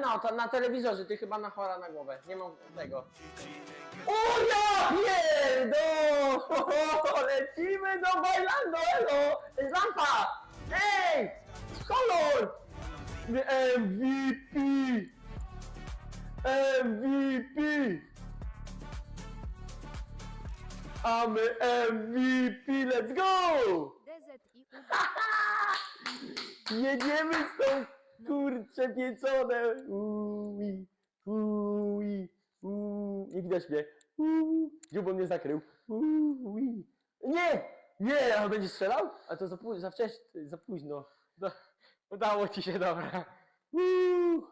No, to na telewizorze, ty chyba na chora na głowę. Nie mam tego. O ja pierdo! Lecimy do Bailando, elo! Lampa! Ej! Kolor! MVP! MVP! A my MVP, let's go! DZI Jedziemy z tą kurcze pieczone. Ui, ui, ui. Nie widać mnie. Ui. Dziubon mnie zakrył. Ui. Nie! Nie! A będzie strzelał? A to za, późno, za wcześnie, za późno. No, udało ci się, dobra. Uuu.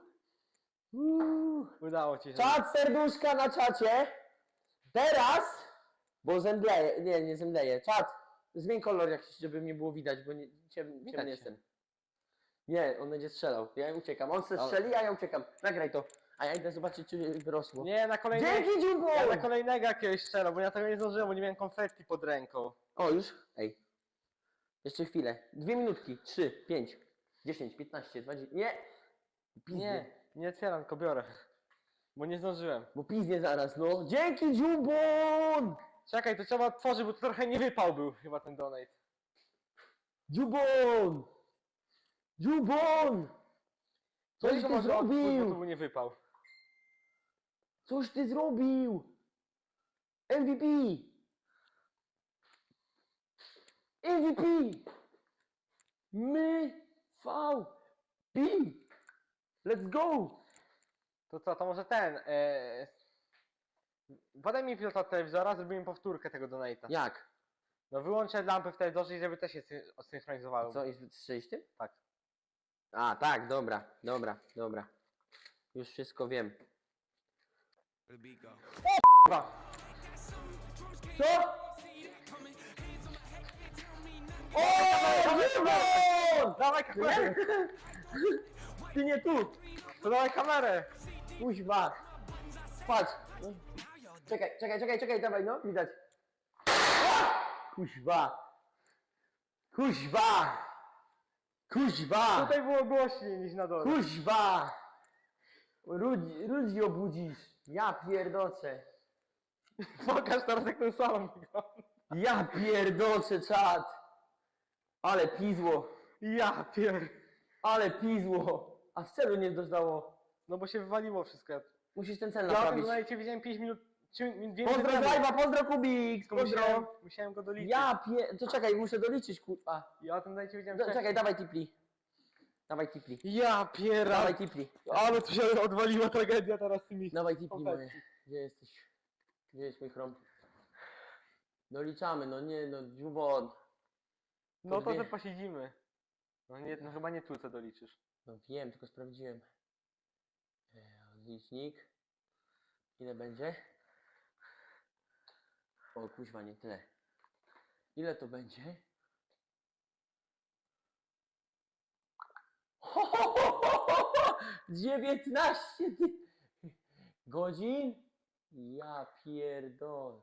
Uuu. Udało ci się. Czat serduszka na czacie. Teraz, bo zemdleje, nie, nie zemdleje. Czat, zmień kolor jakiś, żeby mnie było widać, bo nie, ciem, ciemny jestem. Nie, on będzie strzelał. Ja uciekam. On se strzeli, a ja uciekam. Nagraj to. A ja idę zobaczyć, czy wyrosło. Nie, na kolejnego. Dzięki, Dziubo! Ja na kolejnego jakiegoś strzelał, bo ja tego nie zdążyłem, bo nie miałem konfetti pod ręką. O, już? Ej. Jeszcze chwilę. Dwie minutki. Trzy, pięć, dziesięć, piętnaście, dwadzieścia. Nie! Piznie. Nie, nie otwieram, tylko biorę. Bo nie zdążyłem. Bo piznie zaraz, no. Dzięki, Dziubon! Czekaj, to trzeba otworzyć, bo to trochę nie wypał był chyba ten donate. Dziubon! Dziubon! Coś ty Bo zrobił! nie wypał. Coś ty zrobił! MVP! MVP! My V P! Let's go! To co, to może ten. E... Podaj mi pilota telewizora, zrobimy powtórkę tego donate'a. Jak? No wyłączę lampy w telewizorze, żeby też się syn- osynchronizowały. Co, i strzelić tym? Tak. A, tak, dobra, dobra, dobra. Już wszystko wiem. Co? O, Dziubon! Dawaj kamerę! Ty nie tu! To dawaj kamerę! Kuźwa! Patrz! No. Czekaj, czekaj, czekaj, czekaj, dawaj, no, widać. Kuźwa! Kuźwa! Kuźwa! Tutaj było głośniej niż na dole. Kuźwa! Ludzi, ludzi obudzisz. Ja pierdoczę. Pokaż teraz jak ten salon wygląda. Ja pierdoczę, czad. Ale pizło. Ja pier... Ale pizło. A w celu nie dostało. No bo się wywaliło wszystko. Musisz ten cel Ja o tym naprawić. widziałem 5 minut... 2 minuty Pozdro. Zajwa, pozdro Kubik, musiałem, pozdro. musiałem go doliczyć. Ja pie... To czekaj, muszę doliczyć, kurwa. Ja o tym donajcie widziałem Do, wcześniej. czekaj, dawaj tipli. Dawaj tipli. Ja piera... Dawaj tipli. Ale tu się odwaliła tragedia teraz z tymi... Dawaj tipli moje. Gdzie jesteś? Gdzie jest mój chrom? Doliczamy, no nie, no dziubon. No to dwie. sobie posiedzimy. No nie, no chyba nie tu co doliczysz. No wiem, tylko sprawdziłem. E, Licznik. Ile będzie? O kuźwa, nie tyle. Ile to będzie? Dziewiętnaście ty... godzin? Ja pierdol.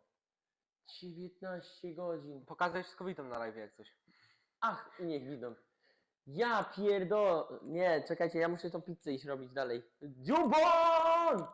19 godzin. Pokazać wszystko widzom na live jak coś. Ach, i niech widzą. Ja pierdol... Nie, czekajcie, ja muszę tą pizzę iść robić dalej. Dziubon!